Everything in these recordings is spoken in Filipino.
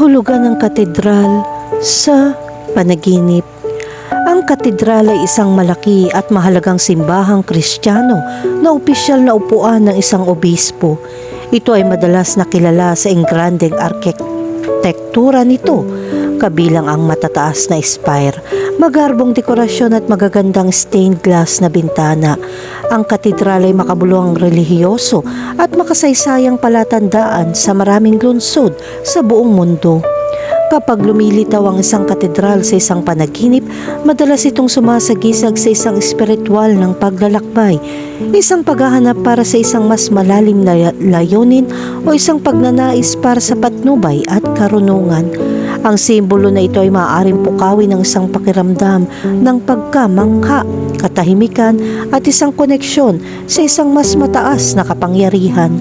Kahulugan ng katedral sa panaginip. Ang katedral ay isang malaki at mahalagang simbahang kristyano na opisyal na upuan ng isang obispo. Ito ay madalas nakilala sa engrandeng arkitektura nito, kabilang ang matataas na spire, magarbong dekorasyon at magagandang stained glass na bintana. Ang katedral ay makabuluhang relihiyoso at makasaysayang palatandaan sa maraming lungsod sa buong mundo. Kapag lumilitaw ang isang katedral sa isang panaginip, madalas itong sumasagisag sa isang espiritual ng paglalakbay, isang paghahanap para sa isang mas malalim na layunin o isang pagnanais para sa patnubay at karunungan. Ang simbolo na ito ay maaaring pukawin ng isang pakiramdam ng pagkamangha, katahimikan at isang koneksyon sa isang mas mataas na kapangyarihan.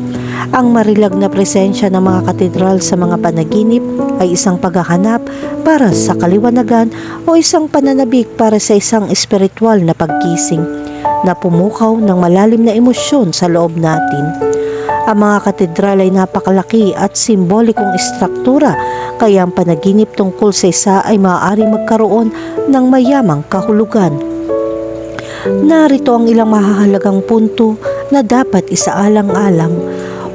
Ang marilag na presensya ng mga katedral sa mga panaginip ay isang paghahanap para sa kaliwanagan o isang pananabik para sa isang espiritual na pagkising na pumukaw ng malalim na emosyon sa loob natin. Ang mga katedral ay napakalaki at simbolikong istruktura kaya ang panaginip tungkol sa isa ay maaaring magkaroon ng mayamang kahulugan. Narito ang ilang mahahalagang punto na dapat isaalang-alang.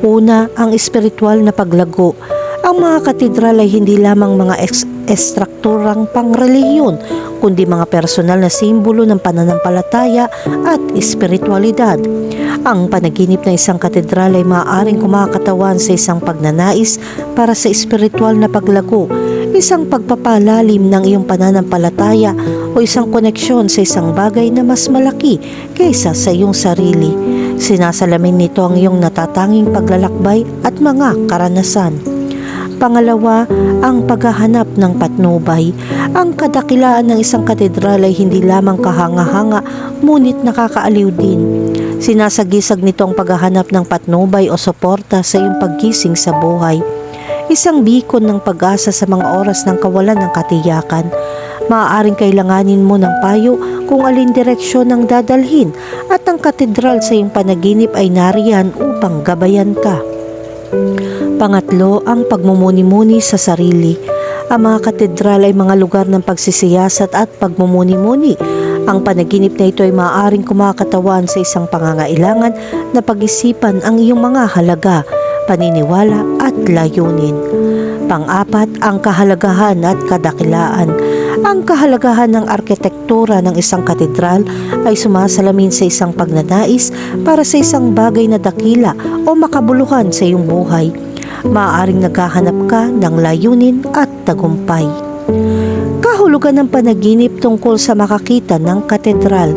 Una, ang espiritual na paglago. Ang mga katedral ay hindi lamang mga estrukturang pangreliyon, kundi mga personal na simbolo ng pananampalataya at espiritualidad. Ang panaginip ng isang katedral ay maaaring kumakatawan sa isang pagnanais para sa espiritual na paglago, isang pagpapalalim ng iyong pananampalataya o isang koneksyon sa isang bagay na mas malaki kaysa sa iyong sarili. Sinasalamin nito ang iyong natatanging paglalakbay at mga karanasan. Pangalawa, ang paghahanap ng patnubay. Ang kadakilaan ng isang katedral ay hindi lamang kahanga-hanga, ngunit nakakaaliw din. Sinasagisag nito ang paghahanap ng patnubay o suporta sa iyong paggising sa buhay. Isang bikon ng pag-asa sa mga oras ng kawalan ng katiyakan. Maaaring kailanganin mo ng payo kung alin direksyon ang dadalhin at ang katedral sa iyong panaginip ay nariyan upang gabayan ka. Pangatlo, ang pagmumuni-muni sa sarili. Ang mga katedral ay mga lugar ng pagsisiyasat at pagmumuni-muni. Ang panaginip na ito ay maaaring kumakatawan sa isang pangangailangan na pag-isipan ang iyong mga halaga, paniniwala at layunin. Pang-apat, ang kahalagahan at kadakilaan. Ang kahalagahan ng arkitektura ng isang katedral ay sumasalamin sa isang pagnanais para sa isang bagay na dakila o makabuluhan sa iyong buhay. Maaaring naghahanap ka ng layunin at tagumpay. Kahulugan ng panaginip tungkol sa makakita ng katedral.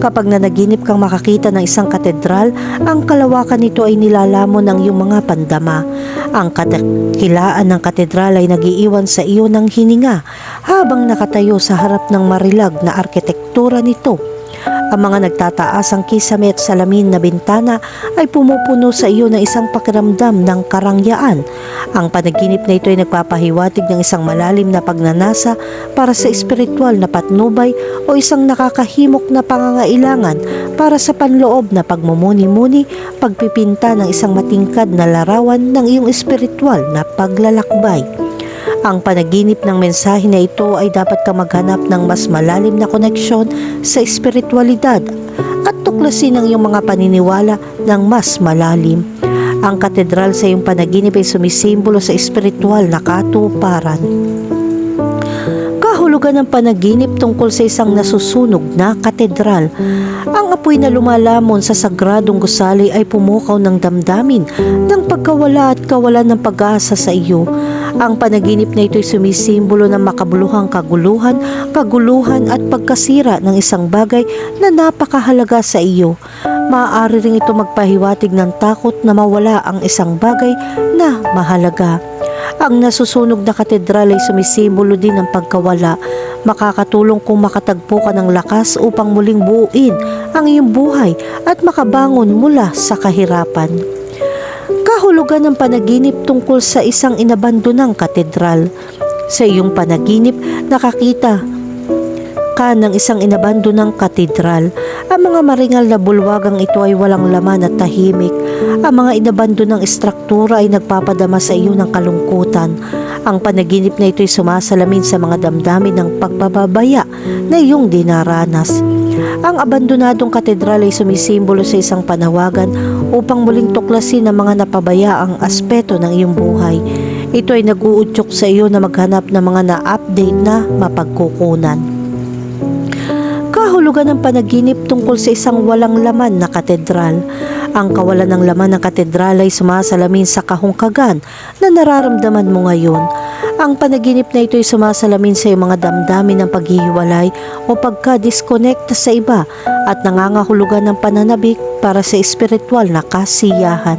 Kapag nanaginip kang makakita ng isang katedral, ang kalawakan nito ay nilalamon ng iyong mga pandama. Ang kadakilaan ng katedral ay nagiiwan sa iyo ng hininga habang nakatayo sa harap ng marilag na arkitektura nito. Ang mga nagtataasang kisame at salamin na bintana ay pumupuno sa iyo ng isang pakiramdam ng karangyaan. Ang panaginip na ito ay nagpapahiwatig ng isang malalim na pagnanasa para sa espiritual na patnubay o isang nakakahimok na pangangailangan para sa panloob na pagmumuni-muni, pagpipinta ng isang matingkad na larawan ng iyong espiritual na paglalakbay. Ang panaginip ng mensahe na ito ay dapat ka maghanap ng mas malalim na koneksyon sa espiritualidad at tuklasin ang iyong mga paniniwala ng mas malalim. Ang katedral sa iyong panaginip ay sumisimbolo sa espiritual na katuparan. Kahulugan ng panaginip tungkol sa isang nasusunog na katedral. Ang apoy na lumalamon sa sagradong gusali ay pumukaw ng damdamin ng pagkawala at kawalan ng pag-asa sa iyo. Ang panaginip na ito ay sumisimbolo ng makabuluhang kaguluhan, kaguluhan at pagkasira ng isang bagay na napakahalaga sa iyo. Maaari rin ito magpahiwatig ng takot na mawala ang isang bagay na mahalaga. Ang nasusunog na katedral ay sumisimbolo din ng pagkawala. Makakatulong kung makatagpo ka ng lakas upang muling buuin ang iyong buhay at makabangon mula sa kahirapan. Kahulugan ng panaginip tungkol sa isang inabandonang katedral. Sa iyong panaginip, nakakita ka ng isang inabandonang katedral. Ang mga maringal na bulwagang ito ay walang laman at tahimik. Ang mga inabandonang istruktura ay nagpapadama sa iyo ng kalungkutan. Ang panaginip na ito'y sumasalamin sa mga damdamin ng pagbababaya na iyong dinaranas. Ang abandonadong katedral ay sumisimbolo sa isang panawagan upang muling tuklasin ang mga napabayaang aspeto ng iyong buhay. Ito ay nag-uudyok sa iyo na maghanap ng mga na-update na mapagkukunan. Kahulugan ng panaginip tungkol sa isang walang laman na katedral. Ang kawalan ng laman ng katedral ay sumasalamin sa kahungkagan na nararamdaman mo ngayon. Ang panaginip na ito ay sumasalamin sa iyong mga damdamin ng paghihiwalay o pagka-disconnect sa iba at nangangahulugan ng pananabik para sa espiritual na kasiyahan.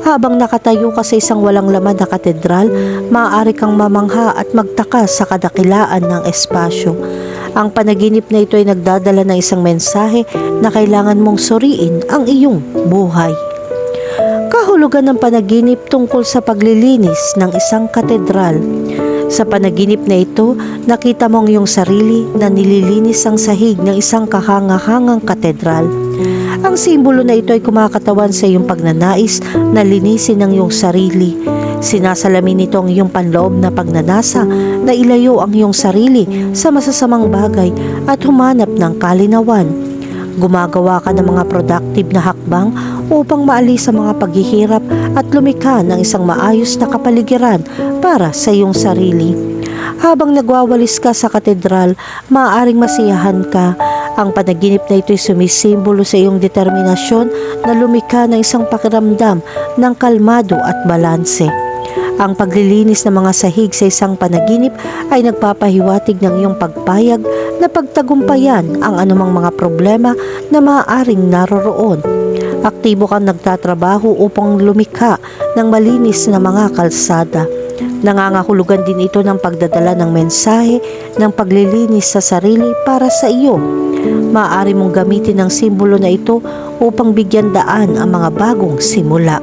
Habang nakatayo ka sa isang walang laman na katedral, maaari kang mamangha at magtaka sa kadakilaan ng espasyo. Ang panaginip na ito ay nagdadala ng isang mensahe na kailangan mong suriin ang iyong buhay. Kahulugan ng panaginip tungkol sa paglilinis ng isang katedral. Sa panaginip na ito, nakita mo ang iyong sarili na nililinis ang sahig ng isang kahangahangang katedral. Ang simbolo na ito ay kumakatawan sa iyong pagnanais na linisin ang iyong sarili. Sinasalamin nito ang iyong panloob na pagnanasa na ilayo ang iyong sarili sa masasamang bagay at humanap ng kalinawan. Gumagawa ka ng mga productive na hakbang upang maalis sa mga paghihirap at lumikha ng isang maayos na kapaligiran para sa iyong sarili. Habang nagwawalis ka sa katedral, maaaring masiyahan ka. Ang panaginip na ito'y sumisimbolo sa iyong determinasyon na lumikha ng isang pakiramdam ng kalmado at balanse. Ang paglilinis ng mga sahig sa isang panaginip ay nagpapahiwatig ng iyong pagpayag na pagtagumpayan ang anumang mga problema na maaaring naroroon. Aktibo kang nagtatrabaho upang lumikha ng malinis na mga kalsada. Nangangahulugan din ito ng pagdadala ng mensahe ng paglilinis sa sarili para sa iyo. Maaari mong gamitin ang simbolo na ito upang bigyan daan ang mga bagong simula.